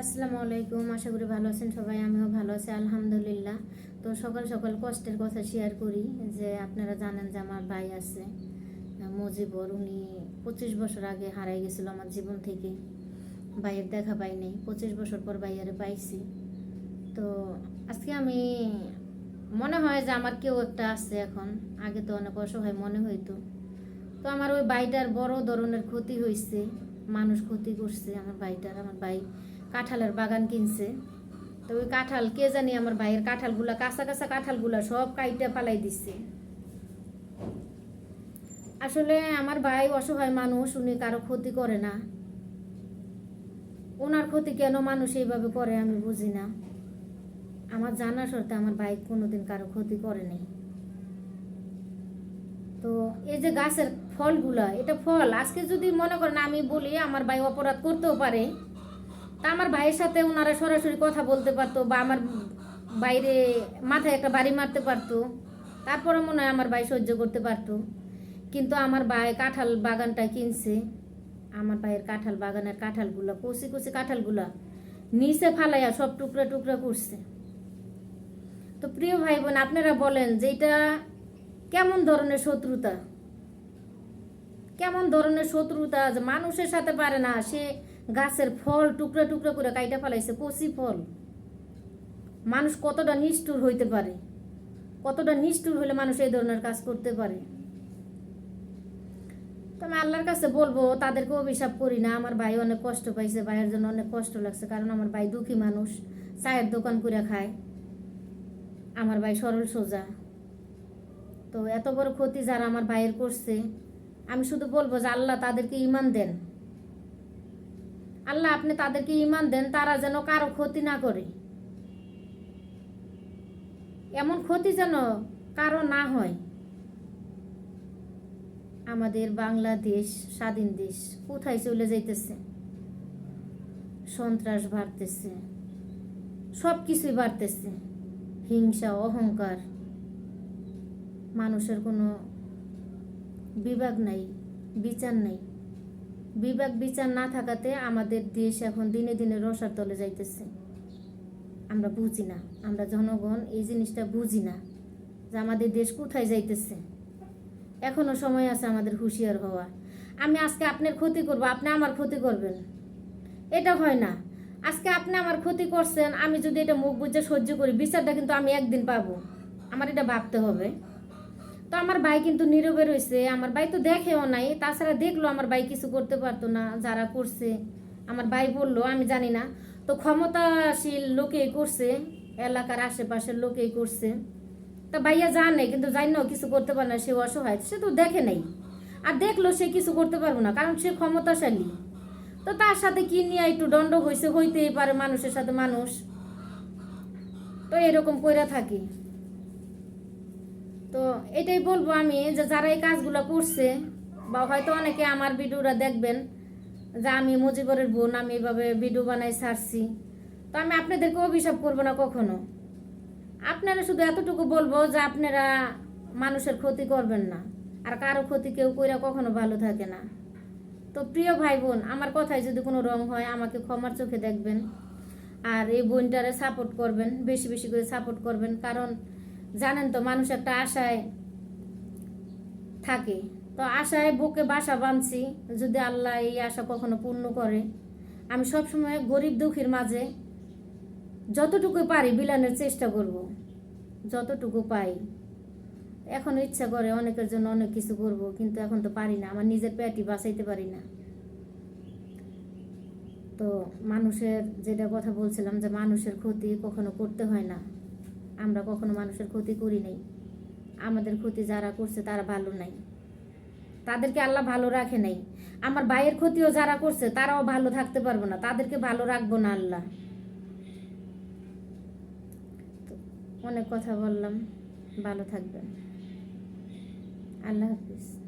আসসালামু আলাইকুম, আশা করি ভালো আছেন সবাই, আমিও ভালো আছি, আলহামদুলিল্লাহ। তো সকাল সকাল কষ্টের কথা শেয়ার করি যে আপনারা জানেন যে আমার ভাই আছে, মুজিবর, উনি পঁচিশ বছর আগে হারাই গেছিল আমার জীবন থেকে। ভাইয়ের দেখা পাই নাই, পঁচিশ বছর পর ভাইয়ারে পাইছি। তো আজকে আমি, মনে হয় যে আমার কেউ একটা আছে এখন, আগে তো অনেক অসহায় মনে হইতো। তো আমার ওই বাইটার বড় ধরনের ক্ষতি হয়েছে মানুষ ক্ষতি করছে আমার ভাইটার, আমার ভাই কাঁঠালের বাগান কিনছে। তো ওই কাঁঠাল, কে জানি আমার ভাইয়ের কাঁঠালগুলা, কাঁচা কাঁচা কাঁঠালগুলা সব কাইটা ফালাই দিচ্ছে আসলে আমার ভাই অসহায় মানুষ, উনি কারও ক্ষতি করে না। ওনার ক্ষতি কেন মানুষ এইভাবে করে আমি বুঝি না। আমার জানা সত্ত্বে আমার ভাই কোনোদিন কারও ক্ষতি করে নাই। তো এই যে গাছের ফলগুলা, এটা ফল, আজকে যদি মনে করেন আমি বলি, আমার ভাই অপরাধ করতেও পারে। তা আমার ভাইয়ের সাথে ওনারা সরাসরি কথা বলতে পারতো বা আমার বাইরে মাথায় একটা বাড়ি মারতে পারতো। তারপরে মনে হয় আমার ভাই সহ্য করতে পারতো। কিন্তু আমার ভাই কাঁঠাল বাগানটা কিনছে। আমার ভাইয়ের কাঁঠাল বাগানের কাঁঠালগুলা কচি কচি কাঁঠালগুলা নিচে ফালাইয়া সব টুকরা টুকরা করছে। তো প্রিয় ভাই বোন আপনারা বলেন যে এটা কেমন ধরনের শত্রুতা? কেমন ধরনের শত্রুতা যে মানুষের সাথে পারে না, সে গাছের ফল, টুকরা টুকরা করে কাইটা ফেলাইছে, কচি ফল। মানুষ কতটা নিষ্ঠুর হইতে পারে? কতটা নিষ্ঠুর হলে মানুষ এই ধরনের কাজ করতে পারে? তো আমি আল্লাহর কাছে বলব তাদেরকে অভিশাপ করি না। আমার ভাই অনেক কষ্ট পাইছে, ভাইয়ের জন্য অনেক কষ্ট লাগছে, কারণ আমার ভাই দুঃখী মানুষ, চায়ের দোকান করে খায়। আমার ভাই সরল সোজা। তো এত বড় ক্ষতি যারা আমার ভাইয়ের করছে, আমি শুধু বলব যে আল্লাহ তাদেরকে ইমান দেন। আল্লাহ আপনি তাদেরকে ইমান দেন, তারা যেন কারও ক্ষতি না করে। এমন ক্ষতি যেন কারও না হয়। আমাদের বাংলাদেশ স্বাধীন দেশ কোথায় চলে যাইতেছে? সন্ত্রাস বাড়তেছে সব কিছুই বাড়তেছে। হিংসা, অহংকার, মানুষের কোনো বিভাগ নাই, বিচার নাই। বিভাগ বিচার না থাকাতে আমাদের দেশ এখন দিনে দিনে রসার তলে যাইতেছে। আমরা বুঝি না, আমরা জনগণ এই জিনিসটা বুঝি না যে আমাদের দেশ কোথায় যাইতেছে। এখনও সময় আছে আমাদের হুঁশিয়ার হওয়া। আমি আজকে আপনার ক্ষতি করব, আপনি আমার ক্ষতি করবেন। এটা হয় না। আজকে আপনি আমার ক্ষতি করছেন, আমি যদি এটা মুখ বুঝে সহ্য করি, বিচারটা কিন্তু আমি একদিন পাবো। আমার এটা ভাবতে হবে। তো আমার ভাই কিন্তু নীরবে রয়েছে, আমার ভাই তো দেখেও নাই, তাছাড়া দেখল আমার ভাই কিছু করতে পারতো না, যারা করছে। আমার ভাই বলল, আমি জানি না, তো ক্ষমতাশীল লোকেই করছে, এলাকার আশেপাশের লোকেই করছে। তা ভাইয়া জানে, কিন্তু জানিও কিছু করতে পারে না, সে অসহায়, সে তো দেখে নাই। আর দেখল সে কিছু করতে পারব না, কারণ সে ক্ষমতাশালী। তো তার সাথে কি নিয়ে একটু দণ্ড হয়েছে হইতেই পারে মানুষের সাথে মানুষ। তো এরকম কইরা থাকি। তো এটাই বলব আমি যে যারা এই কাজগুলো করছে, বা হয়তো অনেকে আমার ভিডিওটা দেখবেন, যে আমি মুজিবরের বোন, আমি এভাবে ভিডিও বানাই, ছাড়ছি। তো আমি আপনাদেরকে অভিশাপ করব না কখনো। আপনারা শুধু এতটুকু বলব যে আপনারা মানুষের ক্ষতি করবেন না, আর কারও ক্ষতি কেউ কইরা কখনো ভালো থাকে না। তো প্রিয় ভাই বোন, আমার কথায় যদি কোনো রং হয়, আমাকে ক্ষমার চোখে দেখবেন, আর এই বোনটারে সাপোর্ট করবেন, বেশি বেশি করে সাপোর্ট করবেন, কারণ জানেন তো, মানুষ একটা আশায় থাকে। তো আশায় বুকে বাসা বাঁধছি, যদি আল্লাহ এই আশা কখনো পূর্ণ করে। আমি সবসময় গরিব দুঃখীর মাঝে যতটুকু পারি বিলানের চেষ্টা করব, যতটুকু পাই। এখন ইচ্ছা করে অনেকের জন্য অনেক কিছু করব, কিন্তু এখন তো পারি না, আমার নিজের পেটই বাঁচাইতে পারি না। তো মানুষের যেটা কথা বলছিলাম যে মানুষের ক্ষতি কখনো করতে হয় না। আমরা কখনো মানুষের ক্ষতি করি নাই। আমাদের ক্ষতি যারা করছে তারা ভালো নাই। তাদেরকে আল্লাহ ভালো রাখে নাই। আমার ভাইয়ের ক্ষতিও যারা করছে তারাও ভালো থাকতে পারব না। তাদেরকে ভালো রাখব না আল্লাহ। অনেক কথা বললাম। ভালো থাকবেন। আল্লাহ হাফিজ।